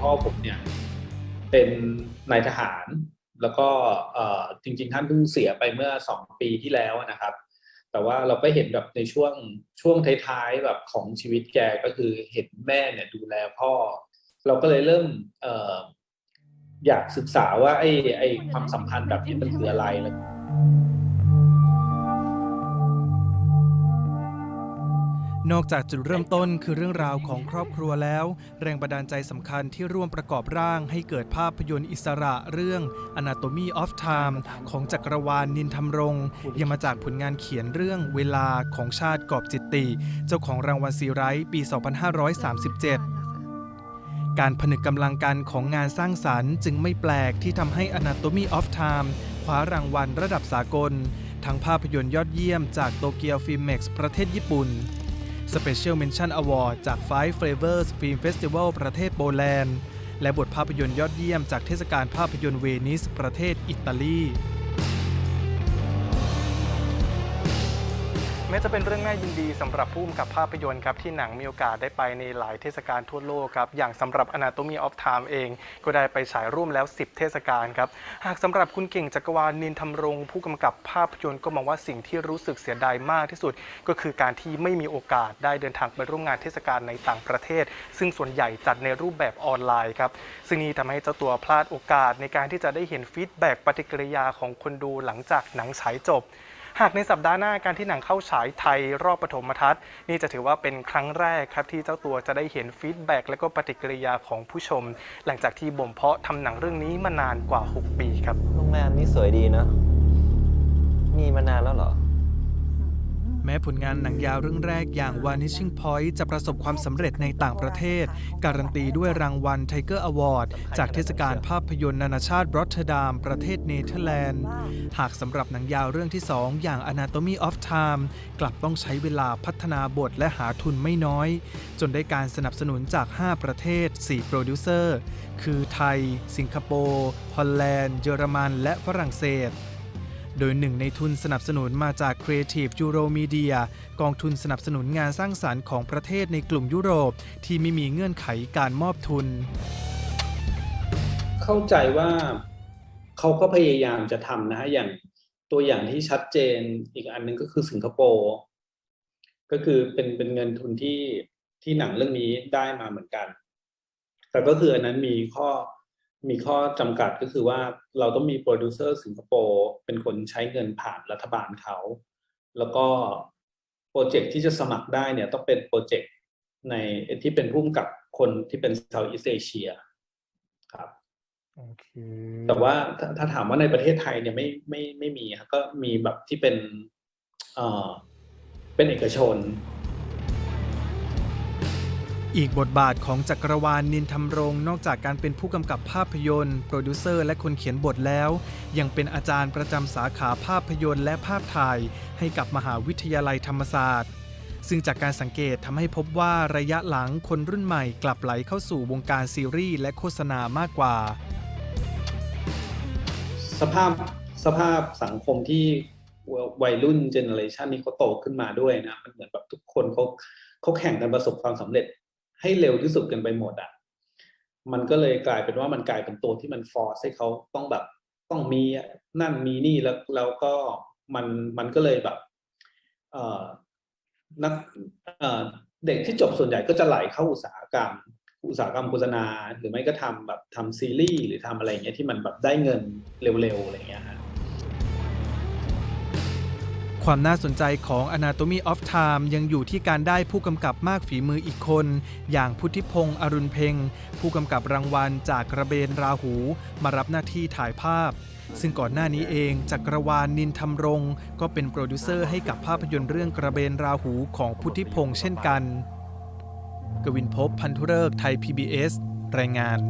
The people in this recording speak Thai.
พ่อผมเนี่ยเป็นนายทหาร แล้วก็จริงๆท่านเพิ่งเสียไปเมื่อสองปีที่แล้วนะครับ แต่ว่าเราก็เห็นแบบในช่วงช่วงท้ายๆแบบของชีวิตแกก็คือเห็นแม่เนี่ยดูแลพ่อ เราก็เลยเริ่มเอ่ออยากศึกษาว่าไอ้ไอ้ความสัมพันธ์แบบนี้มันคืออะไรแล้ว นอกจากจุดเริ่มต้นคือเรื่องราวของครอบครัวแล้ว แรงบันดาลใจสำคัญที่ร่วมประกอบร่างให้เกิดภาพยนตร์อิสระเรื่อง Anatomy of Time ของจักรวาลนินทำรง ยังมาจากผลงานเขียนเรื่องเวลาของชาติกอบจิตติ เจ้าของรางวัลซีไรต์ปี 2537การผนึกกำลังกันของงานสร้างสรรค์จึงไม่แปลกที่ทำให้ Anatomy of Time คว้ารางวัลระดับสากล ทั้งภาพยนตร์ยอดเยี่ยมจากโตเกียวฟิล์มเม็กซ์ประเทศญี่ปุ่น Special Mention Award จาก Five Flavors Film Festival ประเทศโปแลนด์ และบทภาพยนตร์ยอดเยี่ยมจากเทศกาลภาพยนตร์เวนิส ประเทศอิตาลี แม้จะเป็นเรื่องน่ายินดีสำหรับผู้กำกับภาพยนตร์ครับที่หนังมีโอกาสได้ไปในหลายเทศกาลทั่วโลกครับอย่างสำหรับ Anatomy of Time เอง ก็ได้ไปฉายร่วมแล้ว 10 เทศกาลครับหากสำหรับคุณเก่งจักรวาลนินทำรง ผู้กำกับภาพยนตร์ก็มองว่าสิ่งที่รู้สึกเสียดายมากที่สุด ก็คือการที่ไม่มีโอกาสได้เดินทางไปร่วมงานเทศกาลในต่างประเทศ ซึ่งส่วนใหญ่จัดในรูปแบบออนไลน์ครับซึ่งนี้ทำให้เจ้าตัวพลาดโอกาสในการที่จะได้เห็นฟีดแบ็กปฏิกิริยาของคนดูหลังจากหนังฉายจบ หากในสัปดาห์หน้าการที่หนังเข้าฉายไทยรอบปฐมทัศน์ นี่จะถือว่าเป็นครั้งแรกครับที่เจ้าตัวจะได้เห็นฟีดแบ็กและก็ปฏิกิริยาของผู้ชม หลังจากที่บ่มเพาะทำหนังเรื่องนี้มานานกว่า 6 ปีครับโรงแรมนี้สวยดีเนาะมีมานานแล้วเหรอ ม้ผลงานหนังยาวเรื่องแรกอย่าง Vanishing Point จะประสบความสำเร็จในต่างประเทศ การันตีด้วยรางวัล Tiger Award จากเทศกาลภาพยนตร์นานาชาติรอตเทอร์ดัมประเทศเนเธอร์แลนด์ หากสำหรับหนังยาวเรื่องที่ 2 อย่าง Anatomy of Time กลับต้องใช้เวลาพัฒนาบทและหาทุนไม่น้อย จนได้การสนับสนุนจาก 5 ประเทศ 4 โปรดิวเซอร์ คือไทย สิงคโปร์ ฮอลแลนด์ เยอรมัน และฝรั่งเศส โดยหนึ่งในทุนสนับสนุนมาจาก Creative Euro Media กองทุนสนับสนุนงานสร้างสารรค์ของประเทศในกลุ่มยุโรป ที่ไม่มีเงื่อนไขการมอบทุน เข้าใจว่าเขาก็พยายามจะทำนะฮะอย่างตัวอย่างที่ชัดเจนอีกอันหนึงก็คือสิงคโปร์ก็คือเป็นเป็นเงินทุนที่ที่หนังเรื่องนี้ได้มาเหมือนกัน แต่ก็คืออันนั้นมีข้อ มีข้อจำกัดก็คือว่าเราต้องมีโปรดิวเซอร์สิงคโปร์เป็นคนใช้เงินผ่านรัฐบาลเขา แล้วก็โปรเจกต์ที่จะสมัครได้เนี่ยต้องเป็นโปรเจกต์ในที่เป็นพุ่มกับคนที่เป็น Southeast Asia ครับโอเคแต่ว่าถ้าถ้าถามว่าในประเทศไทยเนี่ยไม่ไม่ไม่มีครับก็มีแบบที่เป็นเอ่อเป็นเอกชน อีกบทบาทของจักรวาลนินทำรง นอกจากการเป็นผู้กำกับภาพยนตร์ โปรดิวเซอร์และคนเขียนบทแล้ว ยังเป็นอาจารย์ประจำสาขาภาพยนตร์และภาพถ่าย ให้กับมหาวิทยาลัยธรรมศาสตร์ ซึ่งจากการสังเกตทำให้พบว่าระยะหลังคนรุ่นใหม่กลับไหลเข้าสู่วงการซีรีส์และโฆษณามากกว่า สภาพสภาพสังคมที่วัยรุ่นเจเนอเรชันนี้เขาโตขึ้นมาด้วยนะมันเหมือนแบบทุกคนเขาเขาแข่งกันประสบความสำเร็จ ให้เร็วที่สุดกันไปหมดอะมันก็เลยกลายเป็นว่ามันกลายเป็นตัวที่มันฟอร์สให้เขาต้องแบบต้องมีนั่นมีนี่แล้วแล้วก็มันมันก็เลยแบบเอ่อนักเอ่อเด็กที่จบส่วนใหญ่ก็จะไหลเข้าอุตสาหกรรม อุตสาหกรรมโฆษณา หรือไม่ก็ทำแบบทำซีรีส์หรือทำอะไรอย่างเงี้ยที่มันแบบได้เงินเร็วๆอะไรเงี้ยฮะ ความน่าสนใจของ Anatomy of Time ยังอยู่ที่การได้ผู้กำกับมากฝีมืออีกคน อย่างพุทธิพงศ์อรุณเพ็งผู้กำกับรางวัลจากกระเบนราหู มารับหน้าที่ถ่ายภาพ ซึ่งก่อนหน้านี้เองจักรวาลนินทำรง ก็เป็นโปรดิวเซอร์ให้กับภาพยนตร์เรื่องกระเบนราหูของพุทธิพงศ์เช่นกัน กวินพบพันธุเริกษ์ไทย PBS รายงาน